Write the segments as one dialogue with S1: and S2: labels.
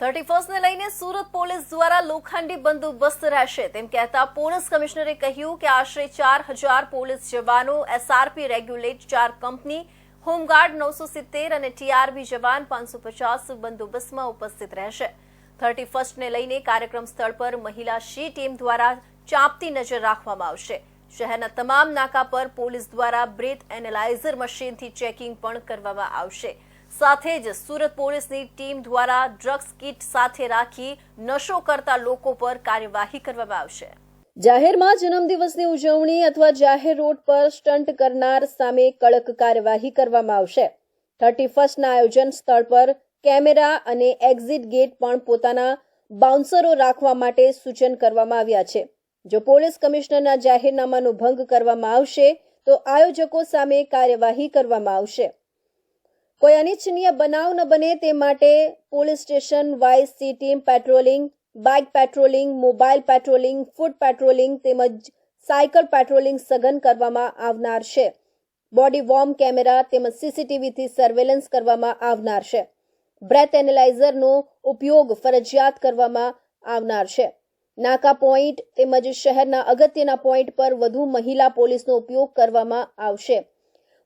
S1: Thirty ફર્સ્ટને લઈને Surat police દ્વારા લોખંડી બંદોબસ્ત રહેશે. તેમ કહેતા પોલીસ કમિશનરે કહ્યું કે આશરે ચાર હજાર પોલીસ જવાનો એસઆરપી રેગ્યુલેટ ચાર કંપની, હોમગાર્ડ નવસો સિત્તેર અને ટીઆરબી જવાન પાંચસો પચાસ બંદોબસ્તમાં ઉપસ્થિત રહેશે. થર્ટી ફર્સ્ટને લઈને કાર્યક્રમ સ્થળ પર મહિલા શી ટીમ દ્વારા ચાંપતી નજર રાખવામાં આવશે. શહેરના તમામ નાકા પર પોલીસ દ્વારા બ્રેથ એનાલાઇઝર મશીનથી ચેકિંગ પણ કરવામાં આવશે. સાથે જ સુરત પોલીસની ટીમ દ્વારા ડ્રગ્સ કિટ સાથે રાખી નશો કરતા લોકો પર કાર્યવાહી કરવામાં આવશે. જાહેરમાં જન્મદિવસની ઉજવણી અથવા જાહેર રોડ પર સ્ટન્ટ કરનાર સામે કડક કાર્યવાહી કરવામાં આવશે. થર્ટી ફર્સ્ટના આયોજન સ્થળ પર કેમેરા અને એક્ઝિટ ગેટ પણ પોતાના બાઉન્સરો રાખવા માટે સૂચન કરવામાં આવ્યા છે. જો પોલીસ કમિશનરના જાહેરનામાનો ભંગ કરવામાં આવશે, તો આયોજકો સામે કાર્યવાહી કરવામાં આવશે. કોઈ અનિચ્છનીય બનાવ ન બને તે માટે police station wise C team patrolling, bike patrolling mobile patrolling foot patrolling તેમજ સાયકલ પેટ્રોલિંગ સઘન કરવામાં આવનાર છે. બોડી વોર્મ કેમેરા તેમજ સીસીટીવીથી સર્વેલન્સ કરવામાં આવનાર છે. બ્રેથ એનાલાઇઝરનો ઉપયોગ ફરજિયાત કરવામાં આવનાર છે. નાકા પોઈન્ટ તેમજ શહેરના અગત્યના પોઈન્ટ પર વધુ મહિલા પોલીસનો ઉપયોગ કરવામાં આવશે.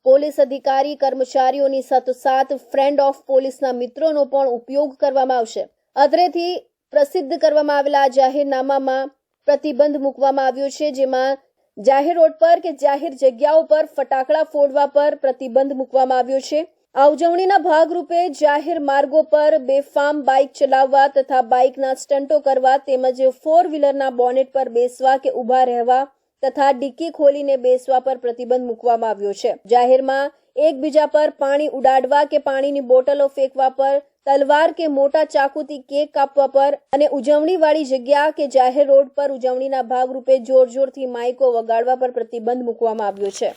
S1: પોલીસ અધિકારી, કર્મચારીઓની સાથોસાથ ફ્રેન્ડ ઓફ પોલીસના મિત્રોનો પણ ઉપયોગ કરવામાં આવશે. અત્રેથી પ્રસિદ્ધ કરવામાં આવેલા જાહેરનામામાં પ્રતિબંધ મૂકવામાં આવ્યો છે, જેમાં જાહેર રોડ પર કે જાહેર જગ્યાઓ પર ફટાકડા ફોડવા પર પ્રતિબંધ મૂકવામાં આવ્યો છે. આ ઉજવણીના ભાગરૂપે જાહેર માર્ગો પર બેફામ બાઇક ચલાવવા તથા બાઇકના સ્ટંટો કરવા તેમજ ફોર વ્હીલરના બોનેટ પર બેસવા કે ઊભા રહેવા તથા ડિક્કી ખોલીને બેસવા પર પ્રતિબંધ મૂકવામાં આવ્યો છે. જાહેરમાં એકબીજા પર પાણી ઉડાડવા કે પાણીની બોટલો ફેંકવા પર, તલવાર કે મોટા ચાકુથી કેક કાપવા પર અને ઉજવણીવાળી જગ્યા કે જાહેર રોડ પર ઉજવણીના ભાગરૂપે જોર જોરથી માઇકો વગાડવા પર પ્રતિબંધ મૂકવામાં આવ્યો છે.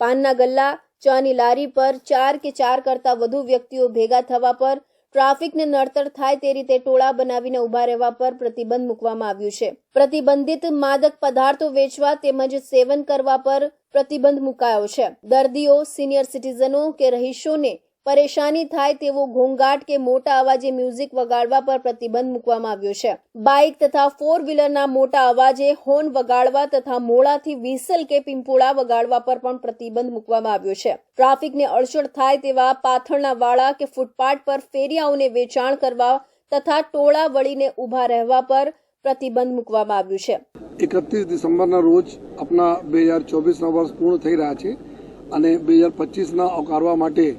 S1: પાનના ગલ્લા, ચાની લારી પર ચાર કે ચાર કરતા વધુ વ્યક્તિઓ ભેગા થવા પર ટ્રાફિકને નડતર થાય તે રીતે ટોળા બનાવીને ઊભા રહેવા પર પ્રતિબંધ મૂકવામાં આવ્યું છે. પ્રતિબંધિત માદક પદાર્થો વેચવા તેમજ સેવન કરવા પર પ્રતિબંધ મુકાયો છે. દર્દીઓ, સિનિયર સિટીઝનો કે રહીશોને પરેશાની થાય તેવો ઘોંઘાટ કે મોટા અવાજે મ્યુઝિક વગાડવા પર પ્રતિબંધ મૂકવામાં આવ્યો છે. બાઇક તથા ફોર વ્હીલરના મોટા અવાજે હોર્ન વગાડવા તથા મોડાથી વિસલ કે પિંપોળા વગાડવા પર પણ પ્રતિબંધ મૂકવામાં આવ્યો છે. ટ્રાફિકને અડચણ થાય તેવા પાથરના વાળા કે ફૂટપાથ પર ફેરિયાઓને વેચાણ કરવા તથા ટોળા વળીને ઊભા રહેવા પર પ્રતિબંધ મૂકવામાં આવ્યું છે.
S2: એકત્રીસ ડિસેમ્બરના રોજ આપણા બે હજાર ચોવીસના વર્ષ પૂર્ણ થઈ રહ્યા છે અને બે હજાર પચીસના આવકારવા માટે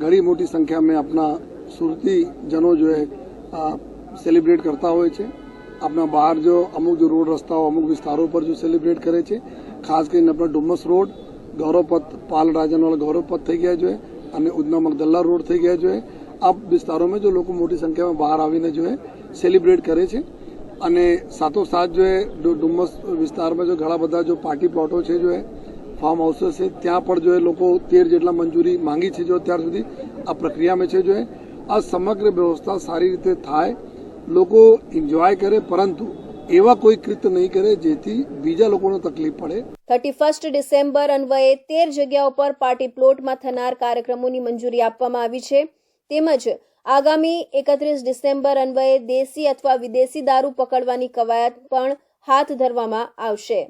S2: ઘણી મોટી સંખ્યામાં આપણા સુરતીજનો જો એ સેલિબ્રેટ કરતા હોય છે. આપણા બહાર જો અમુક જો રોડ રસ્તાઓ, અમુક વિસ્તારો પર જો સેલિબ્રેટ કરે છે. ખાસ કરીને આપણા ડુમસ રોડ, ગૌરવપથ, પાલ રાજાનવાળા ગૌરવપથ થઈ ગયા જોઈએ અને ઉધના મગદલ્લા રોડ થઈ ગયા જોઈએ આ વિસ્તારોમાં જો લોકો મોટી સંખ્યામાં બહાર આવીને જો સેલિબ્રેટ કરે છે. અને સાથોસાથ જો ડુમસ વિસ્તારમાં જો ઘણા બધા જો પાર્ટી પ્લોટો છે જો ફાર્મ હાઉસો છે, ત્યાં પણ જો એ લોકો તેર જેટલા મંજૂરી માંગી છે, જો ત્યાર સુધી આ પ્રક્રિયામાં છે, જો આ સમગ્ર વ્યવસ્થા સારી રીતે થાય, લોકો એન્જોય કરે, પરંતુ એવા કોઈ કૃત્ય નહીં કરે જેથી બીજા લોકોને તકલીફ પડે.
S1: થર્ટી ફર્સ્ટ ડિસેમ્બર અન્વયે તેર જગ્યાઓ પર પાર્ટી પ્લોટમાં થનાર કાર્યક્રમોની મંજૂરી આપવામાં આવી છે. તેમજ આગામી એકત્રીસ ડિસેમ્બર અન્વયે દેશી અથવા વિદેશી દારૂ પકડવાની કવાયત પણ હાથ ધરવામાં આવશે.